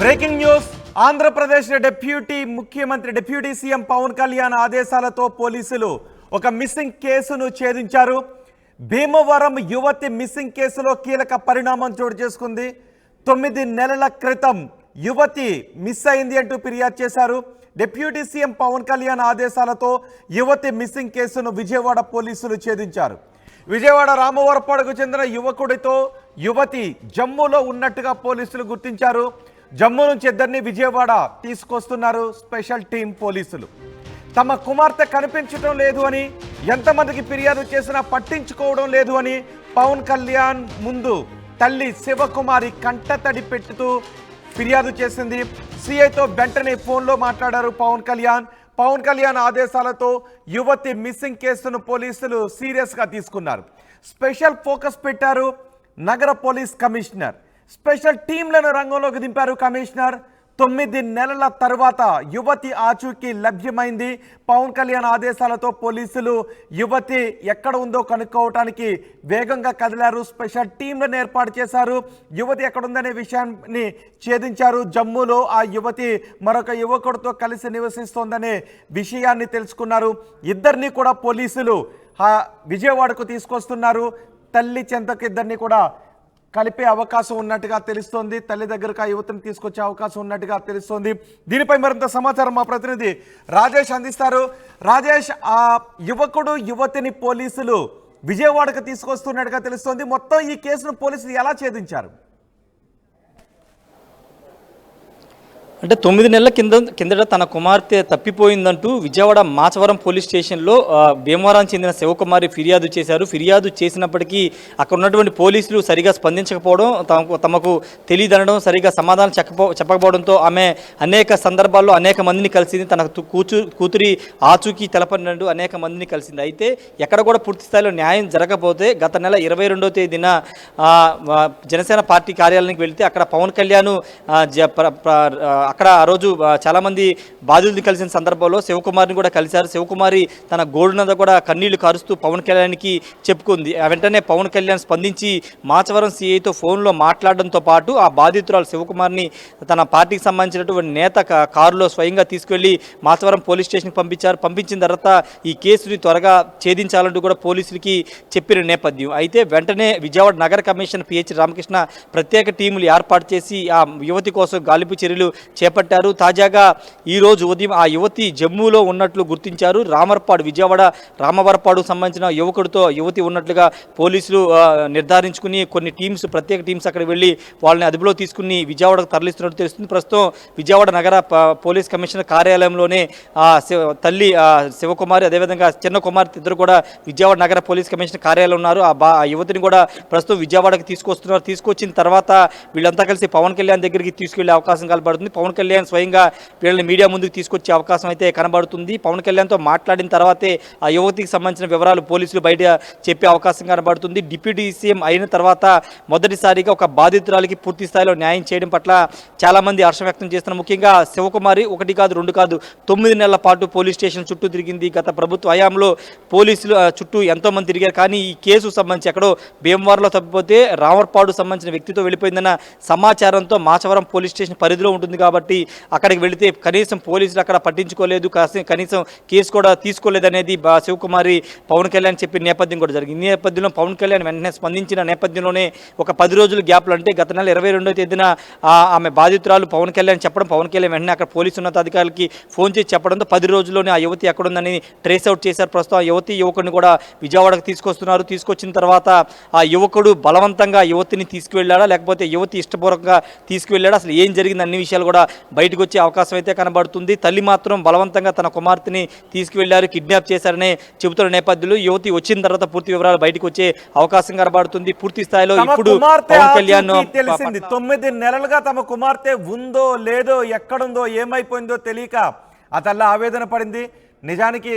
Breaking news. Andhra Pradesh deputy ముఖ్యమంత్రి deputy CM Pawan Kalyan ఆదేశాలతో పోలీసులు ఒక మిస్సింగ్ కేసును ఛేదించారు. భీమవరం యువతి మిస్సింగ్ కేసులో కీలక పరిణామం చోటు చేసుకుంది. తొమ్మిది నెలల క్రితం యువతి మిస్ అయింది అంటూ ఫిర్యాదు చేశారు. డిప్యూటీ సీఎం పవన్ కళ్యాణ్ ఆదేశాలతో యువతి మిస్సింగ్ కేసును విజయవాడ పోలీసులు ఛేదించారు. విజయవాడ రామవరపాడుకు చెందిన యువకుడితో యువతి జమ్మూలో ఉన్నట్టుగా పోలీసులు గుర్తించారు. జమ్మూ నుంచి ఇద్దరిని విజయవాడ తీసుకొస్తున్నారు స్పెషల్ టీం పోలీసులు. తమ కుమార్తె కనిపించడం లేదు అని ఎంతమందికి ఫిర్యాదు చేసినా పట్టించుకోవడం లేదు అని పవన్ కళ్యాణ్ ముందు తల్లి శివకుమారి కంటతడి పెట్టుతూ ఫిర్యాదు చేసింది. సిఐతో వెంటనే ఫోన్లో మాట్లాడారు పవన్ కళ్యాణ్. పవన్ కళ్యాణ్ ఆదేశాలతో యువతి మిస్సింగ్ కేసును పోలీసులు సీరియస్గా తీసుకున్నారు. స్పెషల్ ఫోకస్ పెట్టారు నగర పోలీస్ కమిషనర్. స్పెషల్ టీంలను రంగంలోకి దింపారు కమిషనర్. తొమ్మిది నెలల తర్వాత యువతి ఆచూకీ లభ్యమైంది. పవన్ కళ్యాణ్ ఆదేశాలతో పోలీసులు యువతి ఎక్కడ ఉందో కనుక్కోవటానికి వేగంగా కదిలారు. స్పెషల్ టీంలను ఏర్పాటు చేశారు. యువతి ఎక్కడుందనే విషయాన్ని ఛేదించారు. జమ్మూలో ఆ యువతి మరొక యువకుడితో కలిసి నివసిస్తోందనే విషయాన్ని తెలుసుకున్నారు. ఇద్దరిని కూడా పోలీసులు విజయవాడకు తీసుకొస్తున్నారు. తల్లి చెంతకు ఇద్దరిని కూడా కలిపే అవకాశం ఉన్నట్టుగా తెలుస్తోంది. తల్లి దగ్గరకు ఆ యువతిని తీసుకొచ్చే అవకాశం ఉన్నట్టుగా తెలుస్తోంది. దీనిపై మరింత సమాచారం మా ప్రతినిధి రాజేష్ అందిస్తారు. రాజేష్ ఆ యువకుడు యువతిని పోలీసులు విజయవాడకు తీసుకొస్తున్నట్టుగా తెలుస్తోంది. మొత్తం ఈ కేసును పోలీసులు ఎలా ఛేదించారు? అంటే తొమ్మిది నెలల కింద కిందట తన కుమార్తె తప్పిపోయిందంటూ విజయవాడ మాచవరం పోలీస్ స్టేషన్లో భీమవరం చెందిన శివకుమారి ఫిర్యాదు చేశారు. ఫిర్యాదు చేసినప్పటికీ అక్కడ ఉన్నటువంటి పోలీసులు సరిగా స్పందించకపోవడం తమకు తమకు తెలియదనడం సరిగా సమాధానం చెప్పపో చెప్పకపోవడంతో ఆమె అనేక సందర్భాల్లో అనేక మందిని కలిసింది. తన తు- కూచు కూతురి ఆచూకీ తెలపనండు అనేక మందిని కలిసింది. అయితే ఎక్కడ కూడా పూర్తి స్థాయిలో న్యాయం జరగకపోతే గత నెల ఇరవై రెండో తేదీన జనసేన పార్టీ కార్యాలయానికి వెళితే అక్కడ పవన్ కళ్యాణ్ జ- అక్కడ ఆ రోజు చాలామంది బాధితులు కలిసిన సందర్భంలో శివకుమార్ని కూడా కలిశారు. శివకుమారి తన గోడునంతా కూడా కన్నీళ్ళు కారుస్తూ పవన్ కళ్యాణ్కి చెప్పుకుంది. ఆ వెంటనే పవన్ కళ్యాణ్ స్పందించి మాచవరం సీఐతో ఫోన్లో మాట్లాడడంతో పాటు ఆ బాధితురాలు శివకుమార్ని తన పార్టీకి సంబంధించినటువంటి నేత కారులో స్వయంగా తీసుకెళ్ళి మాచవరం పోలీస్ స్టేషన్కి పంపించారు. పంపించిన తర్వాత ఈ కేసుని త్వరగా ఛేదించాలంటూ కూడా పోలీసులకి చెప్పిన నేపథ్యం. అయితే వెంటనే విజయవాడ నగర కమిషన్ పిహెచ్ రామకృష్ణ ప్రత్యేక టీములు ఏర్పాటు చేసి ఆ యువతి కోసం గాలింపు చర్యలు చేపట్టారు. తాజాగా ఈరోజు ఉదయం ఆ యువతి జమ్మూలో ఉన్నట్లు గుర్తించారు. రామర్పాడు విజయవాడ రామవరపాడు సంబంధించిన యువకుడితో యువతి ఉన్నట్లుగా పోలీసులు నిర్ధారించుకుని కొన్ని టీమ్స్ ప్రత్యేక టీమ్స్ అక్కడ వెళ్ళి వాళ్ళని అదుపులో తీసుకుని విజయవాడకు తరలిస్తున్నట్టు తెలుస్తుంది. ప్రస్తుతం విజయవాడ నగర పోలీస్ కమిషనర్ కార్యాలయంలోనే శివ- తల్లి శివకుమారి అదేవిధంగా చిన్న కుమార్తె ఇద్దరు కూడా విజయవాడ నగర పోలీస్ కమిషనర్ కార్యాలయం ఉన్నారు. ఆ బా యువతిని కూడా ప్రస్తుతం విజయవాడకి తీసుకొస్తున్నారు. తీసుకొచ్చిన తర్వాత వీళ్ళంతా కలిసి పవన్ కళ్యాణ్ దగ్గరికి తీసుకెళ్ళే అవకాశం కనబడుతుంది. పవన్ పవన్ కళ్యాణ్ స్వయంగా వీళ్ళని మీడియా ముందుకు తీసుకొచ్చే అవకాశం అయితే కనబడుతుంది. పవన్ కళ్యాణ్తో మాట్లాడిన తర్వాతే ఆ యువతికి సంబంధించిన వివరాలు పోలీసులు బయట చెప్పే అవకాశం కనబడుతుంది. డిప్యూటీ సీఎం అయిన తర్వాత మొదటిసారిగా ఒక బాధితురాలికి పూర్తి స్థాయిలో న్యాయం చేయడం పట్ల చాలా మంది హర్షం వ్యక్తం చేస్తున్నారు. ముఖ్యంగా శివకుమారి ఒకటి కాదు రెండు కాదు తొమ్మిది నెలల పాటు పోలీస్ స్టేషన్ చుట్టూ తిరిగింది. గత ప్రభుత్వ హయాంలో పోలీసులు చుట్టూ ఎంతో మంది తిరిగారు. కానీ ఈ కేసు సంబంధించి ఎక్కడో భీమవరంలో తప్పిపోతే రామర్పాడు సంబంధించిన వ్యక్తితో వెళ్ళిపోయిందన్న సమాచారంతో మాచవరం పోలీస్ స్టేషన్ పరిధిలో ఉంటుంది కాబట్టి అక్కడికి వెళితే కనీసం పోలీసులు అక్కడ పట్టించుకోలేదు కనీసం కేసు కూడా తీసుకోలేదనేది బా శివకుమారి పవన్ కళ్యాణ్ చెప్పిన నేపథ్యం కూడా జరిగింది. ఈ నేపథ్యంలో పవన్ కళ్యాణ్ వెంటనే స్పందించిన నేపథ్యంలోనే ఒక పది రోజులు గ్యాప్లు అంటే గత నెల ఇరవై రెండో తేదీన ఆమె బాధితురాలు పవన్ కళ్యాణ్ చెప్పడం పవన్ కళ్యాణ్ వెంటనే అక్కడ పోలీసు ఉన్నతాధికారులకి ఫోన్ చేసి చెప్పడంతో పది రోజుల్లోనే ఆ యువతి ఎక్కడుందని ట్రేస్ అవుట్ చేశారు. ప్రస్తుతం ఆ యువతి యువకుడిని కూడా విజయవాడకు తీసుకొస్తున్నారు. తీసుకొచ్చిన తర్వాత ఆ యువకుడు బలవంతంగా యువతిని తీసుకువెళ్ళాడా లేకపోతే యువతి ఇష్టపూర్వకంగా తీసుకువెళ్ళాడా అసలు ఏం జరిగింది అన్ని విషయాలు కూడా బయటకు వచ్చే అవకాశం అయితే కనబడుతుంది. తల్లి మాత్రం బలవంతంగా తన కుమార్తెని తీసుకువెళ్ళారు కిడ్నాప్ చేశారనే చెబుతున్న నేపథ్యంలో యువతి వచ్చిన తర్వాత పూర్తి వివరాలు బయటకు వచ్చే అవకాశం కనబడుతుంది. పూర్తి స్థాయిలో ఇప్పుడు పవన్ కళ్యాణ్ తెలిసింది. తొమ్మిది నెలలుగా తమ కుమార్తె ఉందో లేదో ఎక్కడుందో ఏమైపోయిందో తెలియక ఆ తల్లి ఆవేదన పడింది. నిజానికి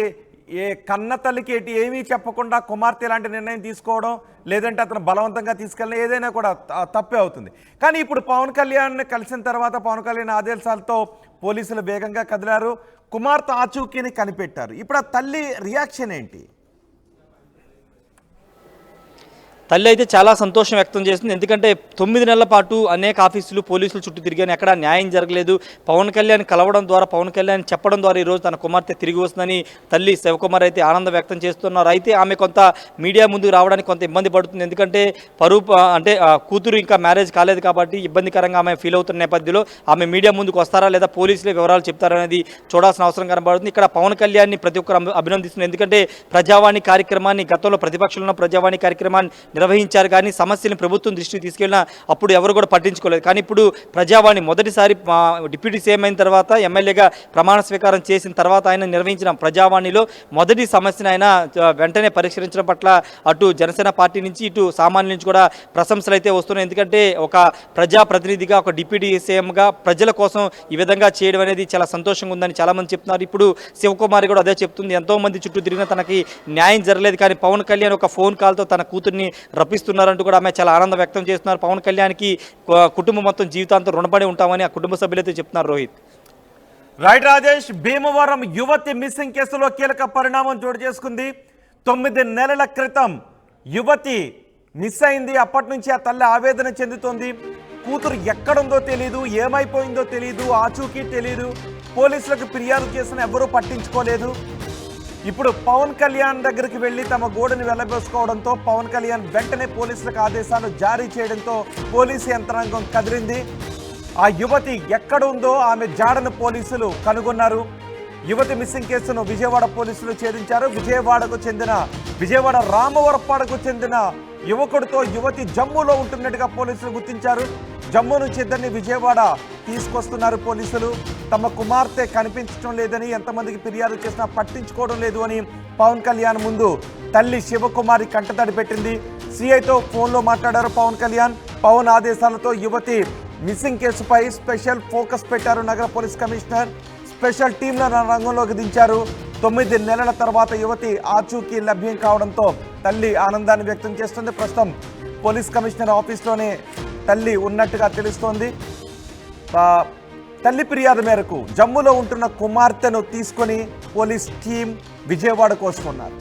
ఏ కన్న తల్లికి ఎటు ఏమీ చెప్పకుండా కుమార్తె ఇలాంటి నిర్ణయం తీసుకోవడం లేదంటే అతను బలవంతంగా తీసుకెళ్ళిన ఏదైనా కూడా తప్పే అవుతుంది. కానీ ఇప్పుడు పవన్ కళ్యాణ్ కలిసిన తర్వాత పవన్ కళ్యాణ్ ఆదేశాలతో పోలీసులు వేగంగా కదిలారు. కుమార్తె ఆచూకీని కనిపెట్టారు. ఇప్పుడు ఆ తల్లి రియాక్షన్ ఏంటి? తల్లి అయితే చాలా సంతోషం వ్యక్తం చేస్తుంది ఎందుకంటే తొమ్మిది నెలల పాటు అనేక ఆఫీసులు పోలీసులు చుట్టూ తిరిగాను. ఎక్కడ న్యాయం జరగలేదు. పవన్ కళ్యాణ్ కలవడం ద్వారా పవన్ కళ్యాణ్ చెప్పడం ద్వారా ఈరోజు తన కుమార్తె తిరిగి వస్తుందని తల్లి శివకుమార్ అయితే ఆనందం వ్యక్తం చేస్తున్నారు. అయితే ఆమె కొంత మీడియా ముందుకు రావడానికి కొంత ఇబ్బంది పడుతుంది. ఎందుకంటే పరువు అంటే కూతురు ఇంకా మ్యారేజ్ కాలేదు కాబట్టి ఇబ్బందికరంగా ఆమె ఫీల్ అవుతున్న నేపథ్యంలో ఆమె మీడియా ముందుకు వస్తారా లేదా పోలీసులే వివరాలు చెప్తారనేది చూడాల్సిన అవసరం కనబడుతుంది. ఇక్కడ పవన్ కళ్యాణ్ని ప్రతి ఒక్కరు అభినందిస్తున్నారు. ఎందుకంటే ప్రజావాణి కార్యక్రమాన్ని గతంలో ప్రతిపక్షంలో ఉన్న ప్రజావాణి కార్యక్రమాన్ని నిర్వహించారు. కానీ సమస్యని ప్రభుత్వం దృష్టికి తీసుకెళ్ళినా అప్పుడు ఎవరు కూడా పట్టించుకోలేదు. కానీ ఇప్పుడు ప్రజావాణి మొదటిసారి డిప్యూటీ సీఎం అయిన తర్వాత ఎమ్మెల్యేగా ప్రమాణ స్వీకారం చేసిన తర్వాత ఆయన నిర్వహించిన ప్రజావాణిలో మొదటి సమస్యను ఆయన వెంటనే పరిష్కరించడం పట్ల అటు జనసేన పార్టీ నుంచి ఇటు సామాన్యుల నుంచి కూడా ప్రశంసలు అయితే వస్తున్నాయి. ఎందుకంటే ఒక ప్రజాప్రతినిధిగా ఒక డిప్యూటీ సీఎంగా ప్రజల కోసం ఈ విధంగా చేయడం అనేది చాలా సంతోషంగా ఉందని చాలామంది చెప్తున్నారు. ఇప్పుడు శివకుమారి కూడా అదే చెప్తుంది. ఎంతోమంది చుట్టూ తిరిగినా తనకి న్యాయం జరగలేదు. కానీ పవన్ కళ్యాణ్ ఒక ఫోన్ కాల్తో తన కూతుర్ని రప్పిస్తున్నారంటూ కూడా ఆమె చాలా ఆనందం వ్యక్తం చేస్తున్నారు. పవన్ కళ్యాణ్కి కుటుంబం మొత్తం జీవితాంతం రుణపడి ఉంటామని ఆ కుటుంబ సభ్యులైతే చెప్తున్నారు రోహిత్. రైట్ రాజేష్ భీమవరం యువతి మిస్సింగ్ కేసులో కీలక పరిణామం చోటు చేసుకుంది. తొమ్మిది నెలల క్రితం యువతి మిస్ అయింది. అప్పటి నుంచి ఆ తల్లి ఆవేదన చెందుతోంది. కూతురు ఎక్కడుందో తెలియదు ఏమైపోయిందో తెలియదు ఆచూకీ తెలియదు పోలీసులకు ఫిర్యాదు చేసిన ఎవరూ పట్టించుకోలేదు. ఇప్పుడు పవన్ కళ్యాణ్ దగ్గరికి వెళ్ళి తమ గోడని వెళ్ళబోసుకోవడంతో పవన్ కళ్యాణ్ వెంటనే పోలీసులకు ఆదేశాలు జారీ చేయడంతో పోలీసు యంత్రాంగం కదిలింది. ఆ యువతి ఎక్కడుందో ఆమె జాడను పోలీసులు కనుగొన్నారు. యువతి మిస్సింగ్ కేసును విజయవాడ పోలీసులు ఛేదించారు. విజయవాడకు చెందిన విజయవాడ రామవరపాడకు చెందిన యువకుడితో యువతి జమ్మూలో ఉంటున్నట్టుగా పోలీసులు గుర్తించారు. జమ్మూ నుంచి ఇద్దరిని విజయవాడ తీసుకొస్తున్నారు పోలీసులు. తమ కుమార్తె కనిపించడం లేదని ఎంతమందికి ఫిర్యాదు చేసినా పట్టించుకోవడం లేదు అని పవన్ కళ్యాణ్ ముందు తల్లి శివకుమారి కంటతడి పెట్టింది. సిఐతో ఫోన్లో మాట్లాడారు పవన్ కళ్యాణ్. పవన్ ఆదేశాలతో యువతి మిస్సింగ్ కేసుపై స్పెషల్ ఫోకస్ పెట్టారు నగర పోలీస్ కమిషనర్. స్పెషల్ టీంలను రంగంలోకి దించారు. తొమ్మిది నెలల తర్వాత యువతి ఆచూకీ లభ్యం కావడంతో తల్లి ఆనందాన్ని వ్యక్తం చేస్తుంది. ప్రస్తుతం పోలీస్ కమిషనర్ ఆఫీస్లోనే తల్లి ఉన్నట్టుగా తెలుస్తోంది. తల్లి ఫిర్యాదు మేరకు జమ్ములో ఉంటున్న కుమార్తెను తీసుకొని పోలీస్ టీం విజయవాడకు వస్తున్నారు